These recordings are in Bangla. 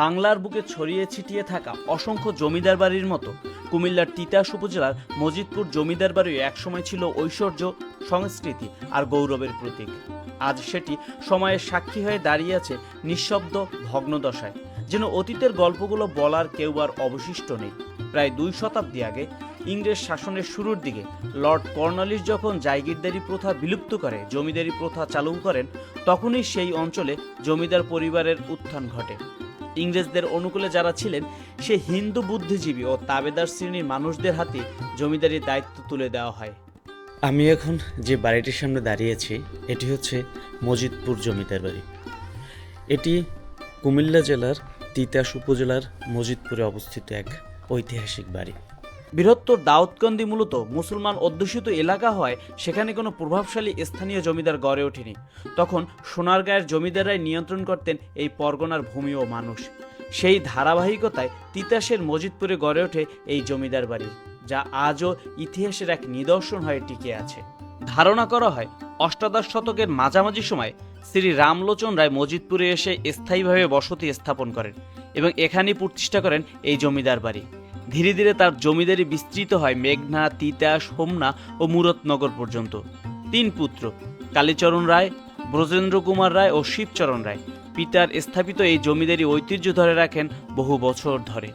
বাংলার বুকে ছড়িয়ে ছিটিয়ে থাকা অসংখ্য জমিদার বাড়ির মতো, কুমিল্লার তিতাস উপজেলার মজিদপুর জমিদার বাড়িও একসময় ছিল ঐশ্বর্য, সংস্কৃতি আর গৌরবের প্রতীক। আজ সেটি সময়ের সাক্ষী হয়ে দাঁড়িয়ে আছে নিঃশব্দ ভগ্নদশায়, যেন অতীতের গল্পগুলো বলার কেউ আর অবশিষ্ট নেই। প্রায় দুই শতাব্দী আগে ইংরেজ শাসনের শুরুর দিকে লর্ড কর্নলিস যখন জায়গিরদারি প্রথা বিলুপ্ত করে, জমিদারি প্রথা চালু করেন, তখনই সেই অঞ্চলে জমিদার পরিবারের উত্থান ঘটে। ইংরেজদের অনুকূলে যারা ছিলেন, সে হিন্দু বুদ্ধিজীবী ও তাবেদার শ্রেণির মানুষদের হাতে জমিদারির দায়িত্ব তুলে দেওয়া হয়। আমি এখন যে বাড়িটির সামনে দাঁড়িয়েছি এটি হচ্ছে মজিদপুর জমিদার বাড়ি। এটি কুমিল্লা জেলার তিতাস উপজেলার মজিদপুরে অবস্থিত এক ঐতিহাসিক বাড়ি। বৃহত্তর দাউদকান্দি মূলত মুসলমান অধ্যুষিত এলাকা হয়, সেখানে কোনো প্রভাবশালী স্থানীয় জমিদার গড়ে ওঠেনি। তখন সোনারগাঁয়ের জমিদাররাই নিয়ন্ত্রণ করতেন এই পরগনার ভূমি ও মানুষ। সেই ধারাবাহিকতায় তিতাসের মজিদপুরে গড়ে ওঠে এই জমিদার বাড়ি, যা আজও ইতিহাসের এক নিদর্শন হয়ে টিকে আছে। ধারণা করা হয়, অষ্টাদশ শতকের মাঝামাঝি সময় শ্রী রামলোচন রায় মজিদপুরে এসে স্থায়ীভাবে বসতি স্থাপন করেন এবং এখানেই প্রতিষ্ঠা করেন এই জমিদার বাড়ি। ধীরে ধীরে তার জমিদারি বিস্তৃত হয় মেঘনা তিতাস সোমনা ও মুরতনগর পর্যন্ত। তিন পুত্র, কালীচরণ রায়, ব্রজেন্দ্র কুমার রায় ও শিবচরণ রায়। পিতার স্থাপিত এই জমিদারি ঐতিহ্য ধরে রাখেন বহু বছর ধরে।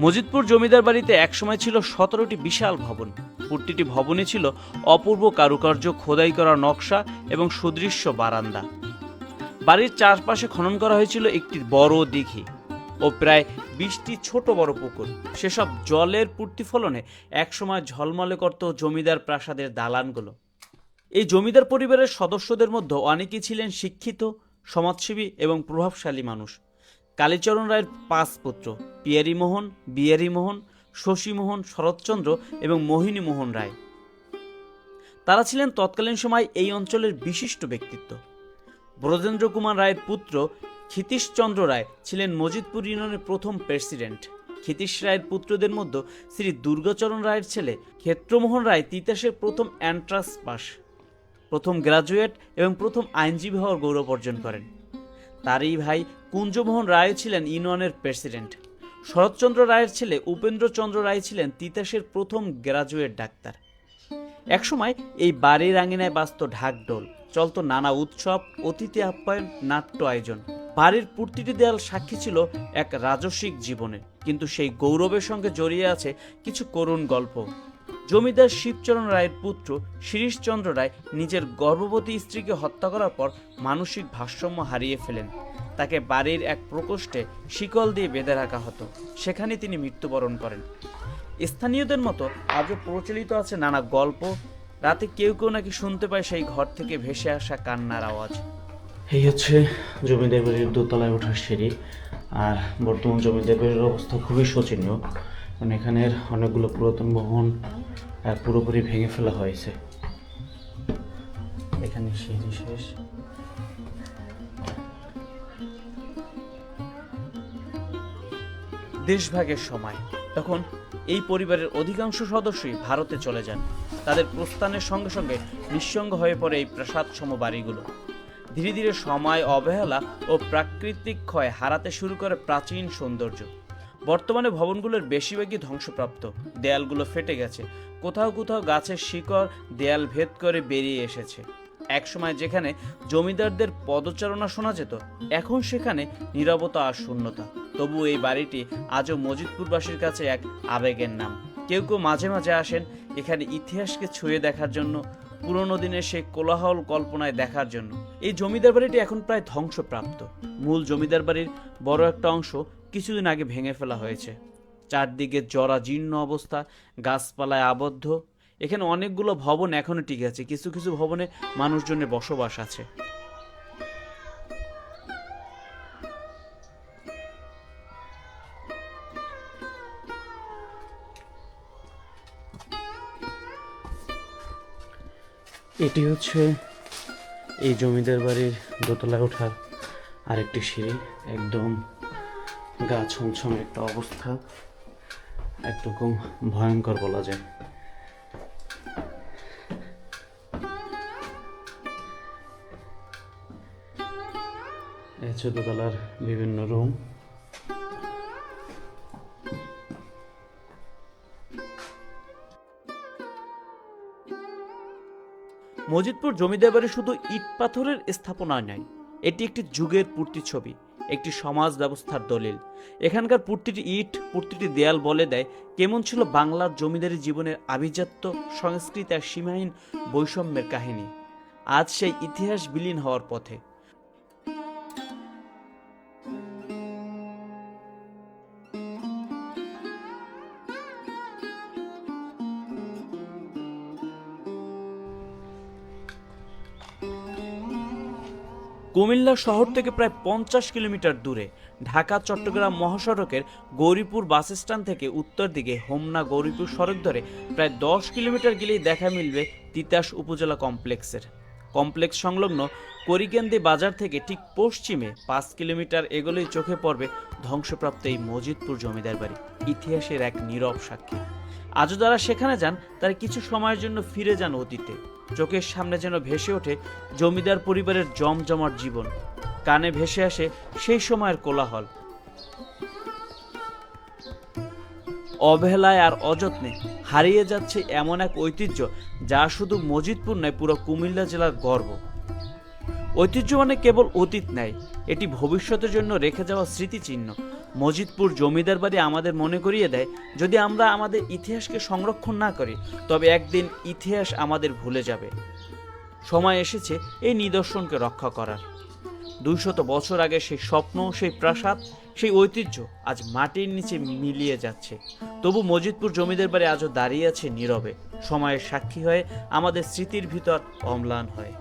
মজিদপুর জমিদার বাড়িতে একসময় ছিল সতেরোটি বিশাল ভবন। প্রতিটি ভবনে ছিল অপূর্ব কারুকার্য খোদাই করা নকশা এবং সুদৃশ্য বারান্দা। বাড়ির চারপাশে খনন করা হয়েছিল একটি বড় দিঘি। ও প্রায় বিশটি ছোট বড় পুকুর। সেসব জলের প্রতিফলনে একসময় ঝলমলে করত জমিদার প্রাসাদের দালানগুলো। এই জমিদার পরিবারের সদস্যদের মধ্যে অনেকেই ছিলেন শিক্ষিত, সমাজসেবী এবং প্রভাবশালী মানুষ। কালীচরণ রায়ের পাঁচ পুত্র, পিয়ারি মোহন, বিয়ারি মোহন, শশী মোহন, শরৎচন্দ্র এবং মোহিনী মোহন রায়। তারা ছিলেন তৎকালীন সময় এই অঞ্চলের বিশিষ্ট ব্যক্তিত্ব। ব্রজেন্দ্র কুমার রায়ের পুত্র ক্ষিতীশচন্দ্র রায় ছিলেন মজিদপুর ইউনিয়নের প্রথম প্রেসিডেন্ট। ক্ষিতীশ রায়ের পুত্রদের মধ্যে শ্রী দুর্গাচরণ রায়ের ছেলে ক্ষেত্রমোহন রায় তিতাসের প্রথম অ্যান্ট্রাস পাস। প্রথম গ্রাজুয়েট এবং প্রথম আইনজীবী হওয়ার গৌরব অর্জন করেন। তারই ভাই কুঞ্জমোহন রায় ছিলেন ইউনিয়নের প্রেসিডেন্ট। শরৎচন্দ্র রায়ের ছেলে উপেন্দ্রচন্দ্র রায় ছিলেন তিতাসের প্রথম গ্রাজুয়েট ডাক্তার। একসময় এই বাড়ির আঙিনায় বাস্ত ঢাকঢোল চলতো নানা উৎসব, অতিথি আপ্যায়ন, নাট্য আয়োজন। বাড়ির প্রতিটি দেয়াল সাক্ষী ছিল এক রাজস্বিক জীবনে। কিন্তু সেই গৌরবের সঙ্গে জড়িয়ে আছে কিছু করুণ গল্প। জমিদার শিবচরণ রায়ের পুত্র শিরিশচন্দ্র রায় নিজের গর্ভবতী স্ত্রীকে হত্যা করার পর মানসিক ভারসাম্য হারিয়ে ফেলেন। তাকে বাড়ির এক প্রকোষ্ঠে শিকল দিয়ে বেঁধে রাখা হতো। সেখানে তিনি মৃত্যুবরণ করেন। স্থানীয়দের মতো আজও প্রচলিত আছে নানা গল্প। রাতে কেউ কেউ নাকি শুনতে পায় সেই ঘর থেকে ভেসে আসা কান্নার আওয়াজ। এই হচ্ছে জমিদার বাড়ির দোতলায় ওঠার সিঁড়ি। আর বর্তমান জমিদার বাড়ির অবস্থা খুবই শোচনীয়। কারণ এখানের অনেকগুলো পুরাতন ভবন পুরোপুরি ভেঙে ফেলা হয়েছে। এখানে সিঁড়ি শেষ। দেশভাগের সময়, তখন এই পরিবারের অধিকাংশ সদস্যই ভারতে চলে যান। তাদের প্রস্থানের সঙ্গে সঙ্গে নিঃসঙ্গ হয়ে পড়ে এই প্রাসাদসম বাড়িগুলো। ধীরে ধীরে সময়, অবহেলা ও প্রাকৃতিক ক্ষয় হারাতে শুরু করে প্রাচীন সৌন্দর্য। বর্তমানে ভবনগুলোর বেশিরভাগই ধ্বংসপ্রাপ্ত, দেয়ালগুলো ফেটে গেছে। কোথাও কোথাও গাছের শিকড়, দেয়াল ভেদ করে বেরিয়ে এসেছে। একসময় যেখানে জমিদারদের পদচারণা শোনা যেত, এখন সেখানে নীরবতা আর শূন্যতা। তবু এই বাড়িটি আজও মজিদপুরবাসীর কাছে এক আবেগের নাম। কেউ কেউ মাঝে মাঝে আসেন এখানে ইতিহাসকে ছুঁয়ে দেখার জন্য পুরনো দিনের সেই কোলাহল কল্পনায় দেখার জন্য। এই জমিদার বাড়িটি এখন প্রায় ধ্বংসপ্রাপ্ত। মূল জমিদার বাড়ির বড় একটা অংশ কিছুদিন আগে ভেঙে ফেলা হয়েছে। চারদিকে জরা জীর্ণ অবস্থা, গাছপালায় আবদ্ধ। এখানে অনেকগুলো ভবন এখনও টিকে আছে। কিছু কিছু ভবনে মানুষজনের বসবাস আছে। এটি হচ্ছে এই জমিদার বাড়ির দোতলায় ওঠার আরেকটি সিঁড়ি। একদম গা ছমছম একটা অবস্থা, একরকম ভয়ঙ্কর বলা যায়। এই দোতলার বিভিন্ন রুম। মজিদপুর জমিদার শুধু ইট পাথরের স্থাপনা নয়, এটি একটি যুগের পূর্তি ছবি, একটি সমাজ ব্যবস্থার দলিল। এখানকার প্রতিটি ইট, প্রতিটি দেয়াল বলে দেয় কেমন ছিল বাংলার জমিদারি জীবনের আভিজাত্য, সংস্কৃতি আর সীমাহীন বৈষম্যের কাহিনী। আজ সেই ইতিহাস বিলীন হওয়ার পথে। কুমিল্লা শহর থেকে প্রায় পঞ্চাশ কিলোমিটার দূরে ঢাকা, চট্টগ্রাম মহাসড়কের গৌরীপুর বাস স্ট্যান্ড থেকে উত্তর দিকে হোমনা গৌরীপুর সড়ক ধরে প্রায় দশ কিলোমিটার গেলেই দেখা মিলবে তিতাস উপজেলা কমপ্লেক্সের। কমপ্লেক্স সংলগ্ন করিকেন্দি বাজার থেকে ঠিক পশ্চিমে পাঁচ কিলোমিটার এগোলেই চোখে পড়বে ধ্বংসপ্রাপ্ত এই মজিদপুর জমিদার বাড়ি, ইতিহাসের এক নীরব সাক্ষী। আজও যারা সেখানে যান, তারা কিছু সময়ের জন্য ফিরে যান অতীতে। চোখের সামনে যেন ভেসে ওঠে জমিদার পরিবারের জমজমাট জীবন। কানে ভেসে আসে সেই সময়ের কোলাহল। অবহেলায় আর অযত্নে হারিয়ে যাচ্ছে এমন এক ঐতিহ্য যা শুধু মজিদপুর নয়, পুরো কুমিল্লা জেলার গর্ব। ঐতিহ্য মানে কেবল অতীত নয় এটি ভবিষ্যতের জন্য রেখে যাওয়া স্মৃতিচিহ্ন। মজিদপুর জমিদার বাড়ি আমাদের মনে করিয়ে দেয়, যদি আমরা আমাদের ইতিহাসকে সংরক্ষণ না করি, তবে একদিন ইতিহাস আমাদের ভুলে যাবে। সময় এসেছে এই নিদর্শনকে রক্ষা করার। দুইশত বছর আগে সেই স্বপ্ন, সেই প্রাসাদ, সেই ঐতিহ্য আজ মাটির নিচে মিলিয়ে যাচ্ছে। তবু মজিদপুর জমিদার বাড়ি আজও দাঁড়িয়ে আছে নীরবে। সময়ের সাক্ষী হয়ে আমাদের স্মৃতির ভিতর অম্লান হয়।